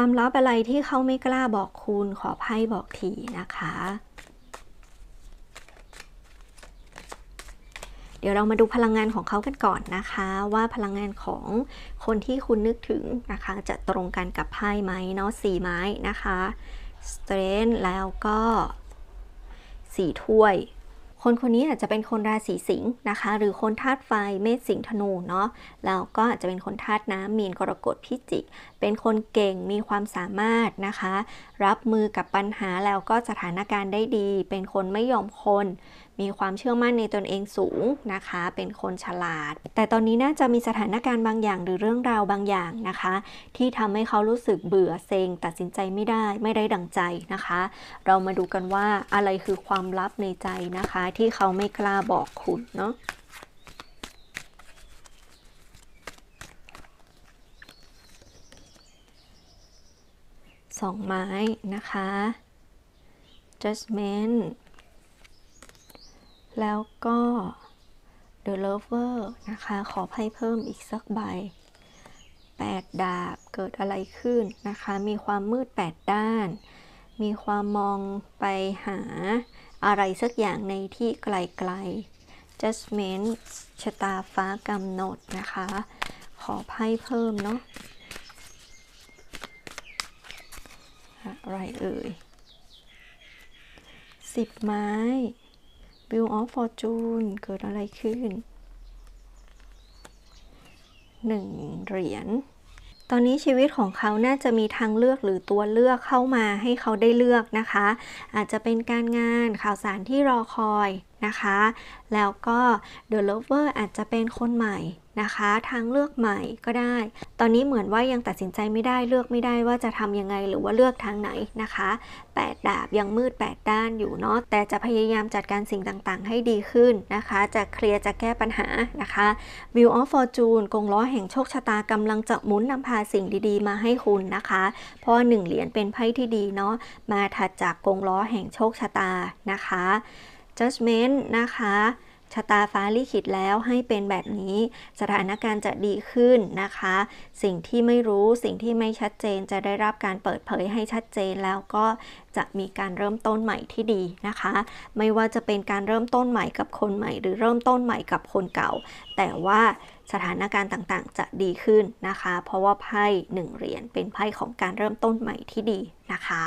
ความลับอะไรที่เขาไม่กล้าบอกคุณขอไพ่บอกทีนะคะ เดี๋ยวเรามาดูพลังงานของเขากันก่อนนะคะ ว่าพลังงานของคนที่คุณนึกถึงนะคะ จะตรงกันกับไพ่ไหมเนาะสี่ไม้นะคะ Strength แล้วก็สี่ถ้วย คนคนนี้อาจจะเป็นคนราศีสิงห์นะคะ หรือคนธาตุไฟเมษสิงห์ธนูเนาะแล้วก็อาจจะเป็นคนธาตุน้ำมีนกรกฎพิจิก เป็นคนเก่งมีความสามารถนะคะ รับมือกับปัญหาแล้วก็สถานการณ์ได้ดี เป็นคนไม่ยอมคน มีความเชื่อมั่นในตนเองสูงนะคะ เป็นคนฉลาด แต่ตอนนี้น่าจะมีสถานการณ์บางอย่างหรือเรื่องราวบางอย่างนะคะ ที่ทำให้เขารู้สึกเบื่อเซ็งตัดสินใจไม่ได้ไม่ได้ดังใจนะคะ เรามาดูกันว่าอะไรคือความลับในใจนะคะ ที่เขาไม่กล้าบอกคุณเนาะสองไม้นะคะ judgment แล้วก็ the lover นะคะ ขอไพ่เพิ่มอีกสักใบ 8 ดาบเกิดอะไรขึ้นนะคะ มีความมืด 8 ด้าน มีความมองไปหาอะไรสักอย่างในที่ไกลๆ judgment ชะตาฟ้ากำหนดนะคะ ขอไพ่เพิ่มเนาะอะไรเอ่ยสิบไม้ Wheel of Fortune เกิดอะไรขึ้นหนึ่งเหรียญตอนนี้ชีวิตของเขาน่าจะมีทางเลือกหรือตัวเลือกเข้ามาให้เขาได้เลือกนะคะ อาจจะเป็นการงานข่าวสารที่รอคอย นะคะ แล้วก็ The Lover อาจจะเป็นคนใหม่นะคะ ทางเลือกใหม่ก็ได้ ตอนนี้เหมือนว่ายังตัดสินใจไม่ได้เลือกไม่ได้ว่าจะทำยังไงหรือว่าเลือกทางไหนนะคะ8ดดาบยังมืด 8 ด้านอยู่เนาะแต่จะพยายามจัดการสิ่งต่างๆ ให้ดีขึ้นนะคะ จะเคลียร์จะแก้ปัญหานะคะ Wheel of Fortune กงล้อแห่งโชคชะตากำลังจะหมุนนำพาสิ่งดีๆ มาให้คุณนะคะ เพราะหนึ่งเหรียญเป็นไพ่ที่ดีเนาะมาถัดจากกงล้อแห่งโชคชะตานะคะ judgment นะคะ ชะตาฟ้าลิขิตแล้วให้เป็นแบบนี้ สถานการณ์จะดีขึ้นนะคะ สิ่งที่ไม่รู้สิ่งที่ไม่ชัดเจนจะได้รับการเปิดเผยให้ชัดเจนแล้วก็จะมีการเริ่มต้นใหม่ที่ดีนะคะ ไม่ว่าจะเป็นการเริ่มต้นใหม่กับคนใหม่ หรือเริ่มต้นใหม่กับคนเก่า แต่ว่าสถานการณ์ต่างๆ จะดีขึ้นนะคะ เพราะว่าไพ่หนึ่งเหรียญเป็นไพ่ของการเริ่มต้นใหม่ที่ดีนะคะ